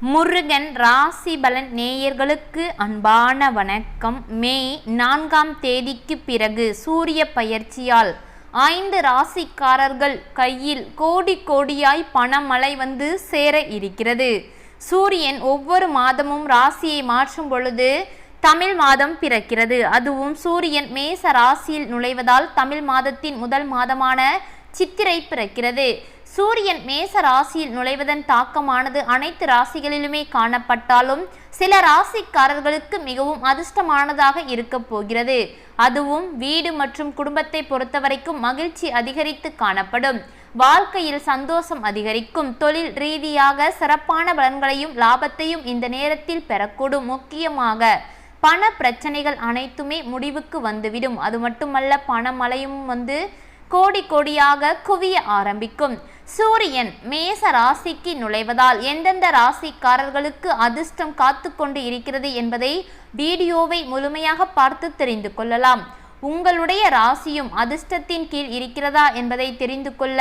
முருகன் ராசி பலன் நேயர்களுக்கு அன்பான வணக்கம். மே நான்காம் தேதிக்கு பிறகு சூரிய பயிற்சியால் ஐந்து ராசிக்காரர்கள் கையில் கோடி கோடியாய் பணமழை வந்து சேர இருக்கிறது. சூரியன் ஒவ்வொரு மாதமும் ராசியை மாற்றும் பொழுது தமிழ் மாதம் பிறக்கிறது. அதுவும் சூரியன் மேச ராசியில் நுழைவதால் தமிழ் மாதத்தின் முதல் மாதமான சித்திரை பிறக்கிறது. சூரியன் மேச ராசியில் நுழைவதன் தாக்கமானது அனைத்து ராசிகளிலுமே காணப்பட்டாலும் சில ராசிக்காரர்களுக்கு மிகவும் அதிர்ஷ்டமானதாக இருக்க போகிறது. அதுவும் வீடு மற்றும் குடும்பத்தை பொறுத்தவரைக்கும் மகிழ்ச்சி அதிகரித்து காணப்படும். வாழ்க்கையில் சந்தோஷம் அதிகரிக்கும். தொழில் ரீதியாக சிறப்பான பலன்களையும் லாபத்தையும் இந்த நேரத்தில் பெறக்கூடும் முக்கியமாக. பண பிரச்சனைகள் அனைத்துமே முடிவுக்கு வந்துவிடும். அது மட்டுமல்ல பணமழையும் வந்து கோடி கோடியாக குவிய ஆரம்பிக்கும். சூரியன் மேச ராசிக்கு நுழைவதால் எந்தெந்த ராசிக்காரர்களுக்கு அதிர்ஷ்டம் காத்து கொண்டு இருக்கிறது என்பதை வீடியோவை முழுமையாக பார்த்து தெரிந்து கொள்ளலாம். உங்களுடைய ராசியும் அதிர்ஷ்டத்தின் கீழ் இருக்கிறதா என்பதை தெரிந்து கொள்ள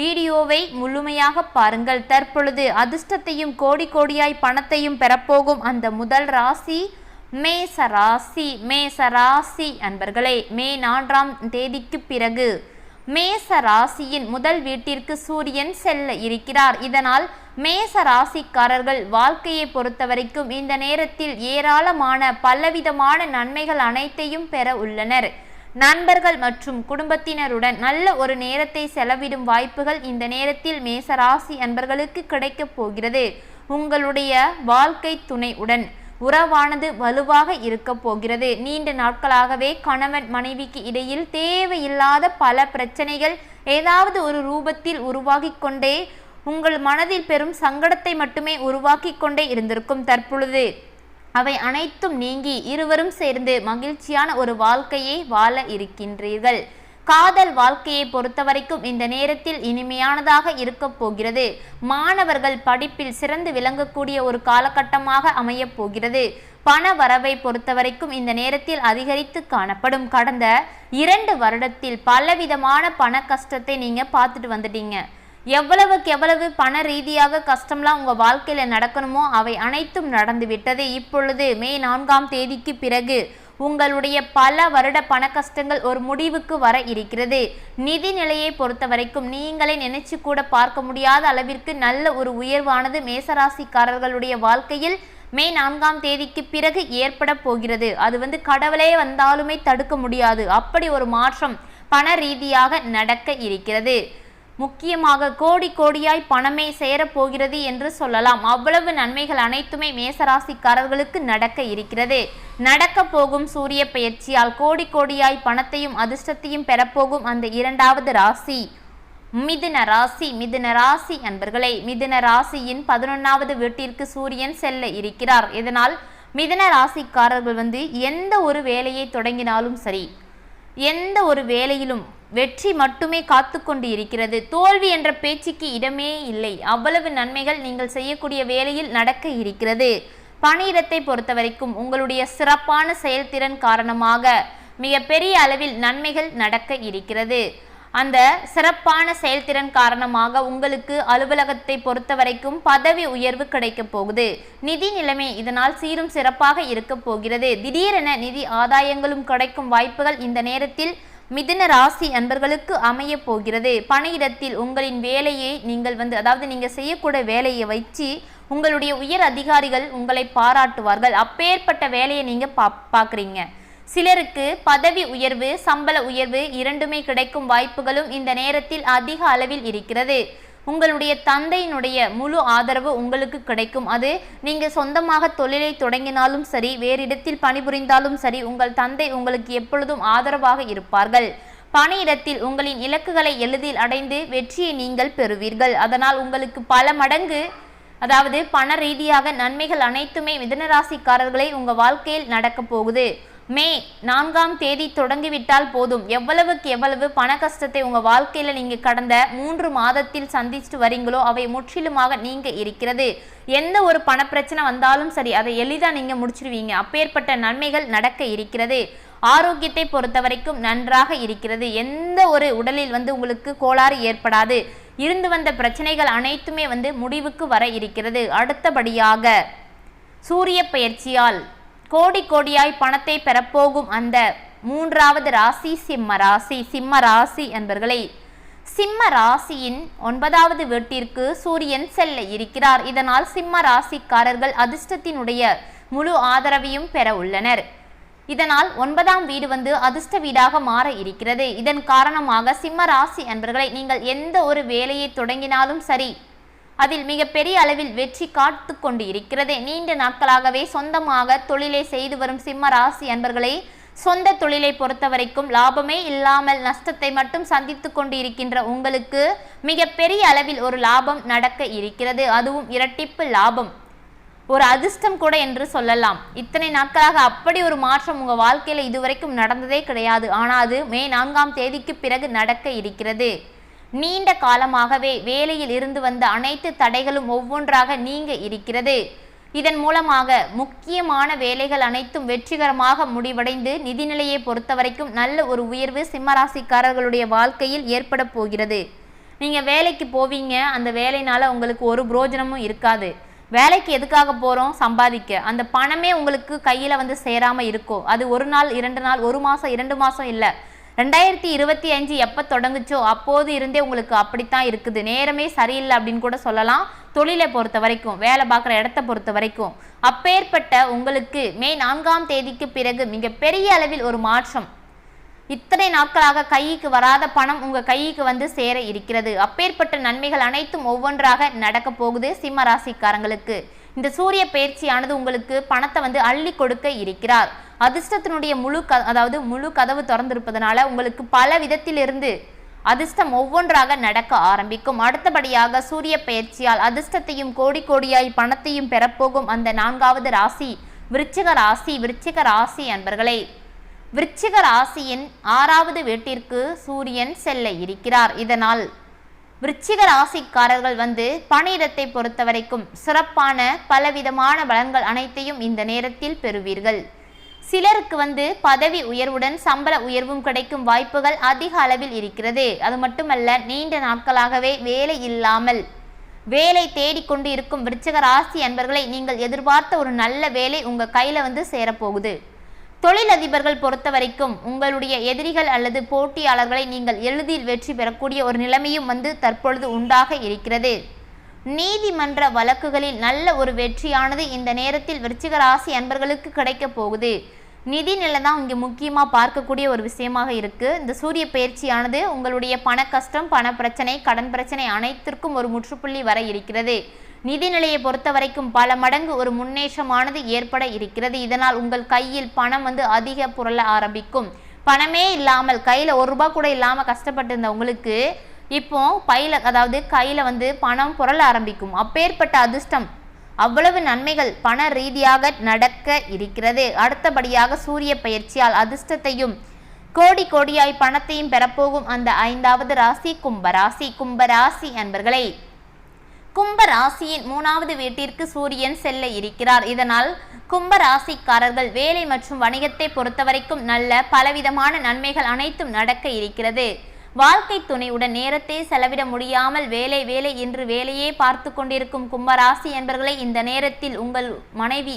வீடியோவை முழுமையாக பாருங்கள். தற்பொழுது அதிர்ஷ்டத்தையும் கோடி கோடியாய் பணத்தையும் பெறப்போகும் அந்த முதல் ராசி மேச ராசி. மேச ராசி அன்பர்களே மே நான்காம் தேதிக்கு பிறகு மேச ராசியின் முதல் வீட்டிற்கு சூரியன் செல்ல இருக்கிறார். இதனால் மேச ராசிக்காரர்கள் வாழ்க்கையை பொறுத்தவரைக்கும் இந்த நேரத்தில் ஏராளமான பலவிதமான நன்மைகள் அனைத்தையும் பெற உள்ளனர். நண்பர்கள் மற்றும் குடும்பத்தினருடன் நல்ல ஒரு நேரத்தை செலவிடும் வாய்ப்புகள் இந்த நேரத்தில் மேச ராசி அன்பர்களுக்கு கிடைக்கப் போகிறது. உங்களுடைய வாழ்க்கை துணையுடன் உறவானது வலுவாக இருக்க போகிறது. நீண்ட நாட்களாகவே கணவன் மனைவிக்கு இடையில் தேவையில்லாத பல பிரச்சனைகள் ஏதாவது ஒரு ரூபத்தில் உருவாகி கொண்டே உங்கள் மனதில் பெரும் சங்கடத்தை மட்டுமே உருவாக்கி கொண்டே இருந்திருக்கும் தற்பொழுது. அவை அனைத்தும் நீங்கி இருவரும் சேர்ந்து மகிழ்ச்சியான ஒரு வாழ்க்கையை வாழ இருக்கின்றீர்கள். காதல் வாழ்க்கையை பொறுத்தவரைக்கும் இந்த நேரத்தில் இனிமையானதாக இருக்க போகிறது. மாணவர்கள் படிப்பில் சிறந்து விளங்கக்கூடிய ஒரு காலகட்டமாக அமையப் போகிறது. பண வரவை பொறுத்தவரைக்கும் இந்த நேரத்தில் அதிகரித்து காணப்படும். கடந்த இரண்டு வருடத்தில் பலவிதமான பண கஷ்டத்தை நீங்கள் பார்த்துட்டு வந்துட்டீங்க. எவ்வளவுக்கு எவ்வளவு பண ரீதியாக கஷ்டம்லாம் உங்கள் வாழ்க்கையில் நடக்கணுமோ அவை அனைத்தும் நடந்துவிட்டது. இப்பொழுது மே நான்காம் தேதிக்கு பிறகு உங்களுடைய பல வருட பண கஷ்டங்கள் ஒரு முடிவுக்கு வர இருக்கிறது. நிதி நிலையை பொறுத்த வரைக்கும் நீங்களே நினைச்சு கூட பார்க்க முடியாத அளவிற்கு நல்ல ஒரு உயர்வானது மேசராசிக்காரர்களுடைய வாழ்க்கையில் மே நான்காம் தேதிக்கு பிறகு ஏற்பட போகிறது. அது வந்து கடவுளே வந்தாலுமே தடுக்க முடியாது. அப்படி ஒரு மாற்றம் பண ரீதியாக நடக்க இருக்கிறது. முக்கியமாக கோடி கோடியாய் பணமே சேரப்போகிறது என்று சொல்லலாம். அவ்வளவு நன்மைகள் அனைத்துமே மேசராசிக்காரர்களுக்கு நடக்க இருக்கிறது. நடக்க போகும் சூரிய பயிற்சியால் கோடி கோடியாய் பணத்தையும் அதிர்ஷ்டத்தையும் பெறப்போகும் அந்த இரண்டாவது ராசி. மிதுன ராசி மிதுன ராசி அன்பர்களே மிதுன ராசியின் பதினொன்றாவது வீட்டிற்கு சூரியன் செல்ல இருக்கிறார். இதனால் மிதுன ராசிக்காரர்கள் வந்து எந்த ஒரு வேலையை தொடங்கினாலும் சரி எந்த ஒரு வேலையிலும் வெற்றி மட்டுமே காத்து கொண்டு இருக்கிறது. தோல்வி என்ற பேச்சுக்கு இடமே இல்லை. அவ்வளவு நன்மைகள் நீங்கள் செய்யக்கூடிய வேலையில் நடக்க இருக்கிறது. பணியிடத்தை பொறுத்த வரைக்கும் உங்களுடைய சிறப்பான செயல்திறன் காரணமாக மிகப்பெரிய அளவில் நன்மைகள் நடக்க இருக்கிறது. அந்த சிறப்பான செயல்திறன் காரணமாக உங்களுக்கு அலுவலகத்தை பொறுத்த வரைக்கும் பதவி உயர்வு கிடைக்கப் போகுது. நிதி நிலைமை இதனால் சீரும் சிறப்பாக இருக்கப் போகிறது. திடீரென நிதி ஆதாயங்களும் கிடைக்கும் வாய்ப்புகள் இந்த நேரத்தில் மிதுன ராசி அன்பர்களுக்கு அமைய போகிறது. பணியிடத்தில் உங்களின் வேலையை நீங்கள் வந்து அதாவது நீங்க செய்யக்கூடிய வேலையை வச்சு உங்களுடைய உயர் அதிகாரிகள் உங்களை பாராட்டுவார்கள். அப்பேற்பட்ட வேலையை நீங்க பா பார்க்குறீங்க. சிலருக்கு பதவி உயர்வு சம்பள உயர்வு இரண்டுமே கிடைக்கும் வாய்ப்புகளும் இந்த நேரத்தில் அதிக அளவில் இருக்கிறது. உங்களுடைய தந்தையினுடைய முழு ஆதரவு உங்களுக்கு கிடைக்கும். அது நீங்கள் சொந்தமாக தொழிலை தொடங்கினாலும் சரி வேறு இடத்தில் பணிபுரிந்தாலும் சரி உங்கள் தந்தை உங்களுக்கு எப்பொழுதும் ஆதரவாக இருப்பார்கள். பணியிடத்தில் உங்களின் இலக்குகளை எளிதில் அடைந்து வெற்றியை நீங்கள் பெறுவீர்கள். அதனால் உங்களுக்கு பல மடங்கு அதாவது பண ரீதியாக நன்மைகள் அனைத்துமே மிதனராசிக்காரர்களை உங்கள் வாழ்க்கையில் நடக்கப் போகுது. மே நான்காம் தேதி தொடங்கிவிட்டால் போதும். எவ்வளவுக்கு எவ்வளவு பண கஷ்டத்தை உங்கள் வாழ்க்கையில் நீங்கள் கடந்த மூன்று மாதத்தில் சந்திச்சுட்டு வரீங்களோ அவை முற்றிலுமாக நீங்க இருக்கிறது. எந்த ஒரு பணப்பிரச்சனை வந்தாலும் சரி அதை எளிதாக நீங்கள் முடிச்சிருவீங்க. அப்பேற்பட்ட நன்மைகள் நடக்க இருக்கிறது. ஆரோக்கியத்தை பொறுத்த வரைக்கும் நன்றாக இருக்கிறது. எந்த ஒரு உடலில் வந்து உங்களுக்கு கோளாறு ஏற்படாது. இருந்து வந்த பிரச்சனைகள் அனைத்துமே வந்து முடிவுக்கு வர இருக்கிறது. அடுத்தபடியாக சூரிய பயிற்சியால் கோடி கோடியாய் பணத்தை பெறப்போகும் அந்த மூன்றாவது ராசி சிம்ம ராசி சிம்ம ராசி என்பர்களை சிம்ம ராசியின் ஒன்பதாவது வீட்டிற்கு சூரியன் செல்ல இருக்கிறார். இதனால் சிம்ம ராசிக்காரர்கள் அதிர்ஷ்டத்தினுடைய முழு ஆதரவையும் பெற உள்ளனர். இதனால் ஒன்பதாம் வீடு வந்து அதிர்ஷ்ட வீடாக மாற இருக்கிறது. இதன் காரணமாக சிம்ம ராசி அன்பர்களை நீங்கள் எந்த ஒரு வேலையை தொடங்கினாலும் சரி அதில் மிகப்பெரிய அளவில் வெற்றி காத்து கொண்டு இருக்கிறது. நீண்ட நாட்களாகவே சொந்தமாக தொழிலை செய்து வரும் சிம்ம ராசி அன்பர்களே சொந்த தொழிலை பொறுத்தவரைக்கும் லாபமே இல்லாமல் நஷ்டத்தை மட்டும் சந்தித்து கொண்டு இருக்கின்ற உங்களுக்கு மிகப்பெரிய அளவில் ஒரு லாபம் நடக்க இருக்கிறது. அதுவும் இரட்டிப்பு லாபம். ஒரு அதிர்ஷ்டம் கூட என்று சொல்லலாம். இத்தனை நாட்களாக அப்படி ஒரு மாற்றம் உங்கள் வாழ்க்கையில் இதுவரைக்கும் நடந்ததே கிடையாது. ஆனால் அது மே நான்காம் தேதிக்கு பிறகு நடக்க இருக்கிறது. நீண்ட காலமாகவே வேலையில் இருந்து வந்த அனைத்து தடைகளும் ஒவ்வொன்றாக நீங்க இருக்கிறது. இதன் மூலமாக முக்கியமான வேலைகள் அனைத்தும் வெற்றிகரமாக முடிவடைந்து நிதிநிலையை பொறுத்தவரைக்கும் நல்ல ஒரு உயர்வு சிம்மராசிக்காரர்களுடைய வாழ்க்கையில் ஏற்பட போகிறது. நீங்கள் வேலைக்கு போவீங்க அந்த வேலையினால் உங்களுக்கு ஒரு புரோஜனமும் இருக்காது. வேலைக்கு எதுக்காக போகிறோம் சம்பாதிக்க. அந்த பணமே உங்களுக்கு கையில் வந்து சேராமல் இருக்கும் அது ஒரு நாள் இரண்டு நாள் ஒரு மாதம் இரண்டு மாதம் இல்லை. ரெண்டாயிரத்தி இருபத்தி அஞ்சு எப்போ தொடங்குச்சோ அப்போது இருந்தே உங்களுக்கு அப்படித்தான் இருக்குது. நேரமே சரியில்லை அப்படின்னு கூட சொல்லலாம். தொழிலை பொறுத்த வரைக்கும் வேலை பார்க்குற இடத்த பொறுத்த வரைக்கும். அப்பேற்பட்ட உங்களுக்கு மே நான்காம் தேதிக்கு பிறகு மிகப்பெரிய அளவில் ஒரு மாற்றம். இத்தனை நாட்களாக கைக்கு வராத பணம் உங்க கைக்கு வந்து சேர இருக்கிறது. அப்பேற்பட்ட நன்மைகள் அனைத்தும் ஒவ்வொன்றாக நடக்க போகுது சிம்ம ராசிக்காரங்களுக்கு. இந்த சூரிய பயிற்சியானது உங்களுக்கு பணத்தை வந்து அள்ளி கொடுக்க இருக்கிறார். அதிர்ஷ்டத்தினுடைய முழு க அதாவது முழு கதவு திறந்திருப்பதனால உங்களுக்கு பல விதத்திலிருந்து அதிர்ஷ்டம் ஒவ்வொன்றாக நடக்க ஆரம்பிக்கும். அடுத்தபடியாக சூரிய பயிற்சியால் அதிர்ஷ்டத்தையும் கோடி கோடியாய் பணத்தையும் பெறப்போகும் அந்த நான்காவது ராசி விருச்சிக ராசி விருச்சிக ராசி அன்பர்களே. விருச்சிக ராசியின் ஆறாவது வீட்டிற்கு சூரியன் செல்ல இருக்கிறார். இதனால் விருச்சிக ராசிக்காரர்கள் வந்து பணியிடத்தை பொறுத்தவரைக்கும் சிறப்பான பலவிதமான பலன்கள் அனைத்தையும் இந்த நேரத்தில் பெறுவீர்கள். சிலருக்கு வந்து பதவி உயர்வுடன் சம்பள உயர்வும் கிடைக்கும் வாய்ப்புகள் அதிக அளவில் இருக்கிறது. அது மட்டுமல்ல நீண்ட நாட்களாகவே வேலை இல்லாமல் வேலை தேடிக்கொண்டு இருக்கும் விருச்சக ராசி அன்பர்களை நீங்கள் எதிர்பார்த்த ஒரு நல்ல வேலை உங்கள் கையில் வந்து சேரப்போகுது. தொழிலதிபர்கள் பொறுத்த வரைக்கும் உங்களுடைய எதிரிகள் அல்லது போட்டியாளர்களை நீங்கள் எளிதில் வெற்றி பெறக்கூடிய ஒரு நிலைமையும் வந்து தற்பொழுது உண்டாக இருக்கிறது. நீதிமன்ற வழக்குகளில் நல்ல ஒரு வெற்றியானது இந்த நேரத்தில் விருச்சிக ராசி அன்பர்களுக்கு கிடைக்கப் போகுது. நிதி நிலை தான் இங்கே முக்கியமாக பார்க்கக்கூடிய ஒரு விஷயமாக இருக்குது இந்த சூரிய பயிற்சியானது உங்களுடைய பண கஷ்டம் பண பிரச்சனை கடன் பிரச்சனை அனைத்திற்கும் ஒரு முற்றுப்புள்ளி வர இருக்கிறது. நிதிநிலையை பொறுத்த வரைக்கும் பல மடங்கு ஒரு முன்னேற்றமானது ஏற்பட இருக்கிறது. இதனால் உங்கள் கையில் பணம் வந்து அதிக புரள ஆரம்பிக்கும். பணமே இல்லாமல் கையில் ஒரு ரூபா கூட இல்லாமல் கஷ்டப்பட்டு இருந்த உங்களுக்கு இப்போ பையில அதாவது கையில் வந்து பணம் புரள ஆரம்பிக்கும். அப்பேற்பட்ட அதிர்ஷ்டம் அவ்வளவு நன்மைகள் பண ரீதியாக நடக்க இருக்கிறது. அடுத்தபடியாக சூரிய பயிற்சியால் அதிர்ஷ்டத்தையும் கோடி கோடியாய் பணத்தையும் பெறப்போகும் அந்த ஐந்தாவது ராசி கும்பராசி கும்பராசி என்பர்களே கும்பராசியின் மூணாவது வீட்டிற்கு சூரியன் செல்ல இருக்கிறார். இதனால் கும்பராசிக்காரர்கள் வேலை மற்றும் வணிகத்தை பொறுத்தவரைக்கும் நல்ல பலவிதமான நன்மைகள் அனைத்தும் நடக்க இருக்கிறது. வாழ்க்கை துணையுடன் நேரத்தை செலவிட முடியாமல் வேலை வேலை என்று வேலையே பார்த்து கொண்டிருக்கும் கும்பராசி என்பர்களை இந்த நேரத்தில் உங்கள் மனைவி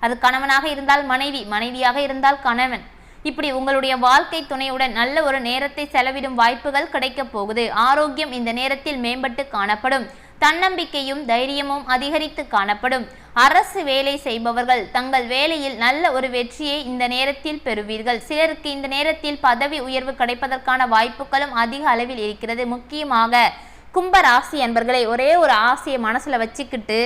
அது கணவனாக இருந்தால் மனைவி மனைவியாக இருந்தால் கணவன். இப்படி உங்களுடைய வாழ்க்கை துணையுடன் நல்ல ஒரு நேரத்தை செலவிடும் வாய்ப்புகள் கிடைக்கப் போகுது. ஆரோக்கியம் இந்த நேரத்தில் மேம்பட்டு காணப்படும். தன்னம்பிக்கையும் தைரியமும் அதிகரித்து காணப்படும். அரசு வேலை செய்பவர்கள் தங்கள் வேலையில் நல்ல ஒரு வெற்றியை இந்த நேரத்தில் பெறுவீர்கள். சிலருக்கு இந்த நேரத்தில் பதவி உயர்வு கிடைப்பதற்கான வாய்ப்புகளும் அதிக அளவில் இருக்கிறது. முக்கியமாக கும்ப ராசி என்பர்களை ஒரே ஒரு ஆசையை மனசில் வச்சுக்கிட்டு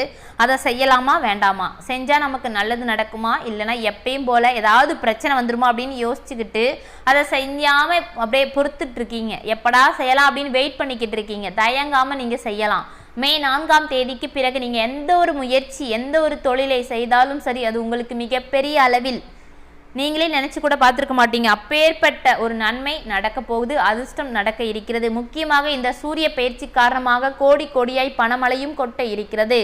அதை செய்யலாமா வேண்டாமா? செஞ்சால் நமக்கு நல்லது நடக்குமா? இல்லைனா எப்பயும் போல் ஏதாவது பிரச்சனை வந்துருமா அப்படின்னு யோசிச்சுக்கிட்டு அதை செய்யாமல் அப்படியே பொறுத்துட்ருக்கீங்க எப்படா செய்யலாம் அப்படின்னு வெயிட் பண்ணிக்கிட்டு இருக்கீங்க. தயங்காமல் நீங்கள் செய்யலாம். மே நான்காம் தேதிக்கு பிறகு நீங்கள் எந்த ஒரு முயற்சி எந்த ஒரு தொழிலை செய்தாலும் சரி அது உங்களுக்கு மிகப்பெரிய அளவில் நீங்களே நினச்சி கூட பார்த்துருக்க மாட்டீங்க. அப்பேற்பட்ட ஒரு நன்மை நடக்க போகுது அதிர்ஷ்டம் நடக்க இருக்கிறது. முக்கியமாக இந்த சூரிய பயிற்சி காரணமாக கோடி கோடியாய் பணமழையும் கொட்ட இருக்கிறது.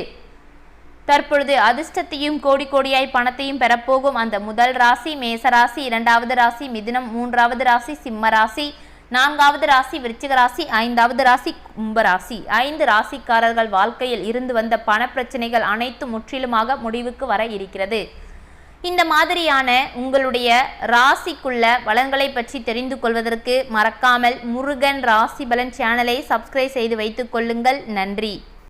தற்பொழுது அதிர்ஷ்டத்தையும் கோடி கோடியாய் பணத்தையும் பெறப்போகும் அந்த முதல் ராசி மேசராசி இரண்டாவது ராசி மிதுனம் மூன்றாவது ராசி சிம்ம ராசி நான்காவது ராசி விருச்சிக ராசி ஐந்தாவது ராசி கும்பராசி ஐந்து ராசிக்காரர்கள் வாழ்க்கையில் இருந்து வந்த பணப்பிரச்சனைகள் அனைத்தும் முற்றிலுமாக முடிவுக்கு வர இருக்கிறது. இந்த மாதிரியான உங்களுடைய ராசிக்குள்ள பலன்களை பற்றி தெரிந்து கொள்வதற்கு மறக்காமல் முருகன் ராசி பலன் சேனலை சப்ஸ்கிரைப் செய்து வைத்துக் கொள்ளுங்கள். நன்றி.